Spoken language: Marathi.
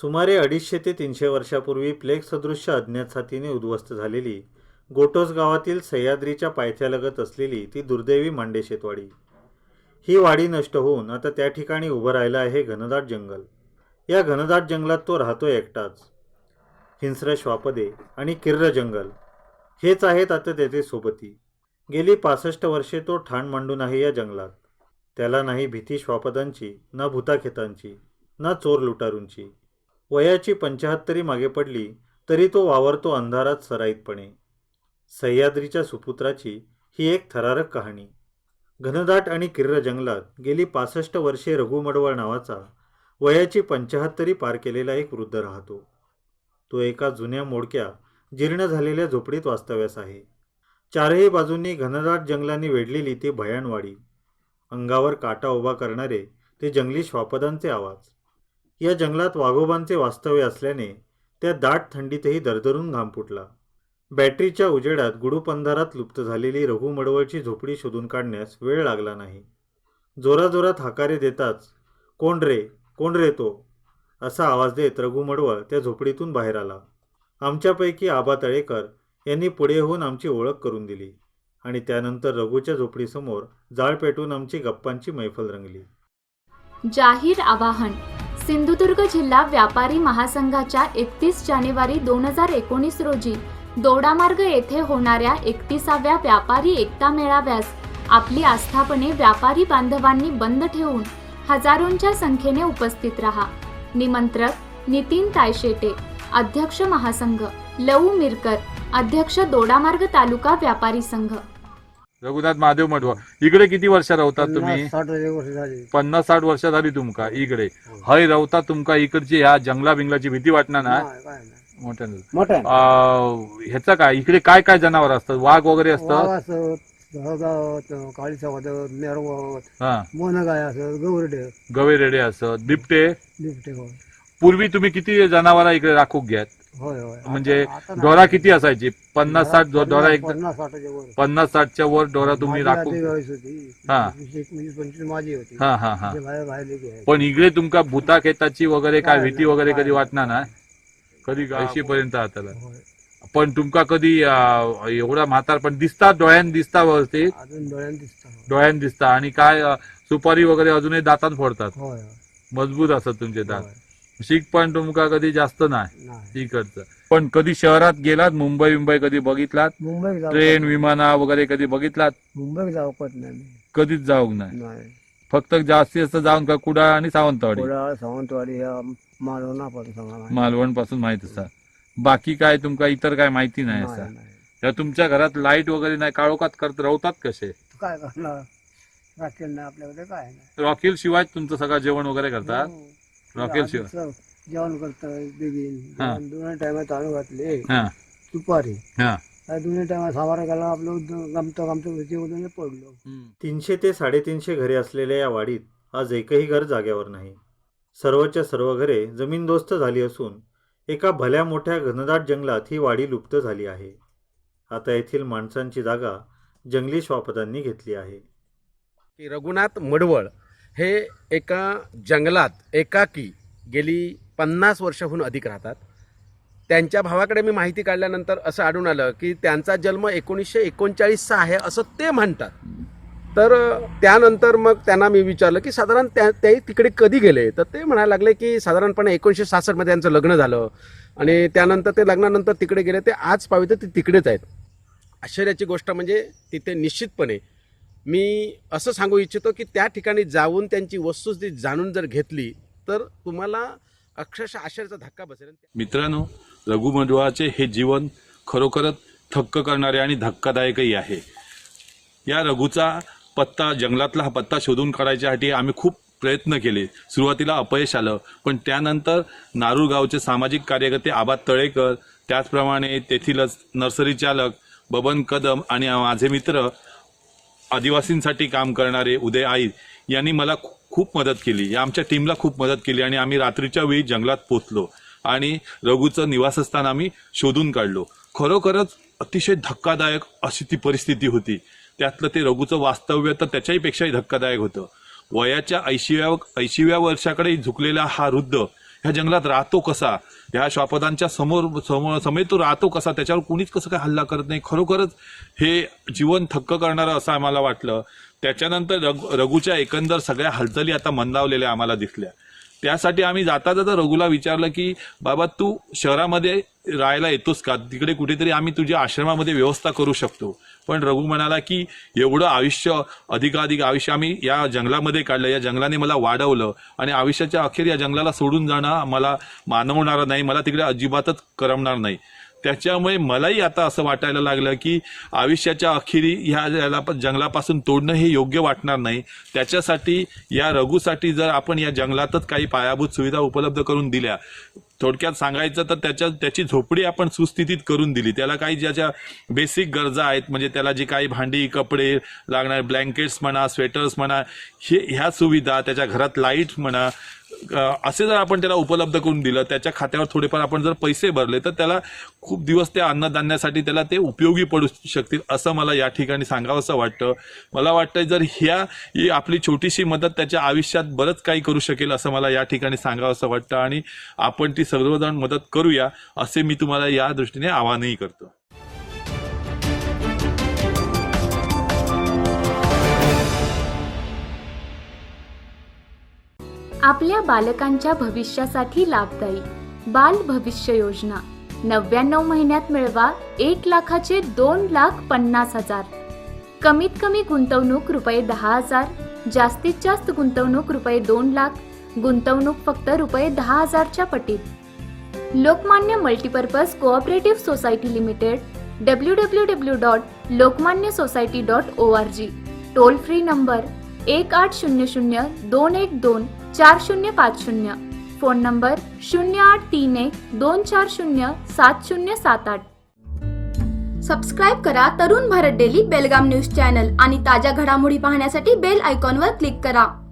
सुमारे अडीचशे ते तीनशे वर्षापूर्वी प्लेग सदृश्य अज्ञात साथीने उद्ध्वस्त झालेली गोटोस गावातील सह्याद्रीच्या पायथ्यालगत असलेली ती दुर्दैवी मांडे शेतवाडी. ही वाडी नष्ट होऊन आता त्या ठिकाणी उभं राहिलं आहे घनदाट जंगल. या घनदाट जंगलात तो राहतोय एकटाच. हिंस्र श्वापदे आणि किर्र जंगल हेच आहेत आता त्याचे सोबती. गेली पासष्ट वर्षे तो ठाण मांडून आहे या जंगलात. त्याला नाही भीती श्वापदांची ना भूताखेतांची ना चोर लुटारूंची. वयाची पंचाहत्तरी मागे पडली तरी तो वावरतो अंधारात सराईतपणे. सह्याद्रीच्या सुपुत्राची ही एक थरारक कहाणी. घनदाट आणि किर्र जंगलात गेली पासष्ट वर्षे रघुमडवळ नावाचा वयाची पंचाहत्तरी पार केलेला एक वृद्ध राहतो. तो एका जुन्या मोडक्या जीर्ण झालेल्या झोपडीत वास्तव्यास आहे. चारही बाजूंनी घनदाट जंगलांनी वेढलेली ती भयानवाडी अंगावर काटा उभा करणारे ते जंगली श्वापदांचे आवाज. या जंगलात वाघोबांचे वास्तव्य असल्याने त्या दाट थंडीतही दरदरून घाम फुटला. बॅटरीच्या उजेडात गुडूपंधारात लुप्त झालेली रघु मडवळची झोपडी शोधून काढण्यास वेळ लागला नाही. जोराजोरात हाकारे देताच कोण रे? कोण रे तो? असा आवाज देत रघु मडवळ त्या झोपडीतून बाहेर आला. आमच्यापैकी आबा तळेकर यांनी पुढे होऊन आमची ओळख करून दिली. आणि त्यानंतर रघुच्या झोपडीसमोर जाळ पेटून आमची गप्पांची मैफल रंगली. जाहीर आवाहन सिंधुदुर्ग जिल्हा व्यापारी महासंघाच्या एकतीस जानेवारी दोन हजार एकोणीस रोजी दोडामार्ग येथे होणाऱ्या एकतीसाव्या व्यापारी एकता मेळाव्यास आपली आस्थापने व्यापारी बांधवांनी बंद ठेवून हजारोंच्या संख्येने उपस्थित राहा. निमंत्रक नितीन तायशेटे अध्यक्ष महासंघ लऊ मिरकर अध्यक्ष दोडामार्ग तालुका व्यापारी संघ. रघुनाथ महादेव मडवा इकडे किती वर्ष राहतात तुम्ही? पन्नास साठ वर्ष झाली. पन्नास साठ वर्ष झाली तुमका इकडे. हय राहता तुमका इकडची ह्या जंगला बिंगलाची भीती वाटणार ना. मोठ्यानं अं, ह्याचं काय? इकडे काय काय जनावर असतात? वाघ वगैरे वाघ असतात असत हा. मोनगाय असत गौरडे गवे रेडे असत बिबटे? लिपटे होय पूर्वी तुम्ही किती जनावरा इकडे राखूक घ्यात? होय होय. म्हणजे आता- आता. डोरा किती असायची? पन्नास साठ डो- डोरा एक पन्नास साठाच्या वर. पन्नास साठच्या वर डोरा तुम्ही माझी राखू आधी वयस होती. हा. वीस एक- वीस पंचवीस माझी होती. हा हा हा. ते बाहेर बाहेर गेले. पण इकडे तुमका भूता खेताची वगैरे काय भीती वगैरे कधी. वाटणार ना? कधी ऐंशी पर्यंत आताला होय. पण तुमका कधी अं, एवढा म्हातार पण दिसतात डोळ्यान दिसता व्यवस्थित? अजून डोळ्यात दिसत. डोळ्यान दिसता. आणि काय अं, सुपारी वगैरे अजूनही दातात फोडतात? होय होय, मजबूत असतात तुमचे दात. होय. शीक पण तुमका कधी जास्त नाही. नाही. इकडचं पण कधी शहरात गेलात मुंबई मुंबई कधी बघितलात? मुंबईत जाऊ ट्रेन विमाना वगैरे कधी बघितलात? मुंबईत जाऊ नाही मी. कधीच जाऊक नाही. नाही. फक्त जास्तीत जास्त जाऊन का कुडाळ आणि सावंतवाडी? कोडाळ सावंतवाडी मालवणा पण सांगा नाही. मालवणपासून माहीत असा. बाकी काय तुमका इतर काय माहिती नाही असं. नाही. त्या तुमच्या घरात लाइट वगैरे नाही काळोखात करत राहतात कसे? तू काय करणार? राखेल नाही आपल्याकडे काय नाही. रॉकेल शिवाय तुमचं सगळं जेवण वगैरे करतात? हो. रॉकेल शिवाय. जेवण करतात बेगीन हा. जेवण दोन्ही चालू घातले. हा. दुपारी. हा. त्या दोन्ही आपलं उद- गमतं गमतं जेवण पडलो. तीनशे ते साडेतीनशे घरे असलेल्या या वाडीत आज एकही घर जाग्यावर नाही. सर्वच्या सर्व घरे जमीनदोस्त झाली असून एका भल्या मोठ्या घनदाट जंगलात ही वाडी लुप्त झाली आहे. आता येथील माणसांची जागा जंगली श्वापदांनी घेतली आहे. की रघुनाथ मडवळ हे एका जंगलात एकाकी गेली पन्नास वर्षाहून अधिक राहतात. त्यांच्या भावाकडे मी माहिती काढल्यानंतर असं आढळून आलं की त्यांचा जन्म एकोणीसशे एकोणचाळीसचा आहे असं ते म्हणतात. तर त्यानंतर मग त्यांना मी विचारलं की साधारण त्या ते तिकडे कधी गेले? तर ते म्हणायला लागले की साधारणपणे एकोणीसशे सहासष्टमध्ये त्यांचं लग्न झालं आणि त्यानंतर ते लग्नानंतर तिकडे गेले. ते आज पावित ते तिकडेच आहेत. आश्चर्याची गोष्ट म्हणजे तिथे निश्चितपणे मी असं सांगू इच्छितो की त्या ठिकाणी जाऊन त्यांची वस्तुस्थिती जाणून जर घेतली तर तुम्हाला अक्षरशः आश्चर्याचा धक्का बसेल. मित्रांनो रघु हे जीवन खरोखरच थक्क करणारे आणि धक्कादायकही आहे. या रघुचा पत्ता जंगलातला हा पत्ता शोधून काढायच्यासाठी आम्ही खूप प्रयत्न केले. सुरुवातीला अपयश आलं पण त्यानंतर नारूर गावचे सामाजिक कार्यकर्ते आबा तळेकर त्याचप्रमाणे तेथीलच नर्सरी चालक बबन कदम आणि माझे मित्र आदिवासींसाठी काम करणारे उदय आई यांनी मला खू- खूप मदत केली. या आमच्या टीमला खूप मदत केली आणि आम्ही रात्रीच्या वेळी जंगलात पोचलो आणि रघुचं निवासस्थान आम्ही शोधून काढलो. खरोखरच अतिशय धक्कादायक अशी ती परिस्थिती होती. त्यातलं ते रघुचं वास्तव्य तर त्याच्याही पेक्षाही धक्कादायक होतं. वयाच्या ऐंशीव्या ऐंशीव्या वर्षाकडे झुकलेला हा वृद्ध ह्या जंगलात राहतो कसा? ह्या श्वापदांच्या समोर समेत तो राहतो कसा? त्याच्यावर कोणीच कसं काय हल्ला करत नाही. खरोखरच हे जीवन थक्क करणारं असं आम्हाला वाटलं. त्याच्यानंतर रघु रघुच्या एकंदर सगळ्या हालचाली आता मंदावलेल्या आम्हाला दिसल्या. त्यासाठी आम्ही जाता जाता रघुला विचारलं की बाबा तू शहरामध्ये राहायला येतोस का? तिकडे कुठेतरी आम्ही तुझ्या आश्रमामध्ये व्यवस्था करू शकतो. पण रघु म्हणाला की एवढं आयुष्य अधिकाधिक आयुष्य आम्ही या जंगलामध्ये काढलं. या जंगलाने मला वाढवलं आणि आयुष्याच्या अखेर या जंगलाला सोडून जाणं मला मानवणार नाही. मला तिकडे अजिबातच करमणार नाही. त्याच्यामुळे मलाही आता असं वाटायला लागलं की आयुष्याच्या अखेरी ह्या याला पण जंगलापासून तोडणं हे योग्य वाटणार नाही. त्याच्यासाठी या रघुसाठी जर आपण या जंगलातच काही पायाभूत सुविधा उपलब्ध करून दिल्या थोडक्यात सांगायचं तर त्याच्या त्याची झोपडी आपण सुस्थितीत करून दिली. त्याला काही ज्याच्या बेसिक गरजा आहेत म्हणजे त्याला जी काही भांडी कपडे लागणार ब्लँकेट्स म्हणा स्वेटर्स म्हणा हे ह्या सुविधा त्याच्या घरात लाइट म्हणा असे जर आपण त्याला उपलब्ध करून दिलं त्याच्या खात्यावर थोडेफार आपण जर पैसे भरले तर त्याला खूप दिवस त्या अन्नधान्यासाठी त्याला ते उपयोगी पडू शकतील असं मला या ठिकाणी सांगावंसं वाटतं. मला वाटतं जर ह्या ही आपली छोटीशी मदत त्याच्या आयुष्यात बरंच काही करू शकेल असं मला या ठिकाणी सांगावंसं वाटतं. आणि आपण ती सर्वजण मदत करूया असे मी तुम्हाला या दृष्टीने आवाहनही करतो. आपल्या बालकांच्या भविष्यासाठी लाभदायी. बाल भविष्य योजना. नव्याण्णव महिन्यात मिळवा एक लाखाचे दोन लाख पन्नास हजार. कमीत कमी गुंतवणूक रुपये दहा हजार. जास्तीत जास्त गुंतवणूक रुपये दोन लाख. गुंतवणूक फक्त रुपये दहा हजारच्या पटीत. Lokmanya multipurpose cooperative society limited. W W W dot Lokmanya society dot O R G. Toll free number एक आठ शून्य शून्य दोन एक दोन चार शून्य पाच शून्य. फोन नंबर शून्य आठ तीन एक दोन चार शून्य सात शून्य सात आठ. सबस्क्राईब करा Tarun Bharat daily Belgaum news channel आणि ताज्या घडामोडी पाहण्यासाठी बेल आयकॉनवर क्लिक करा.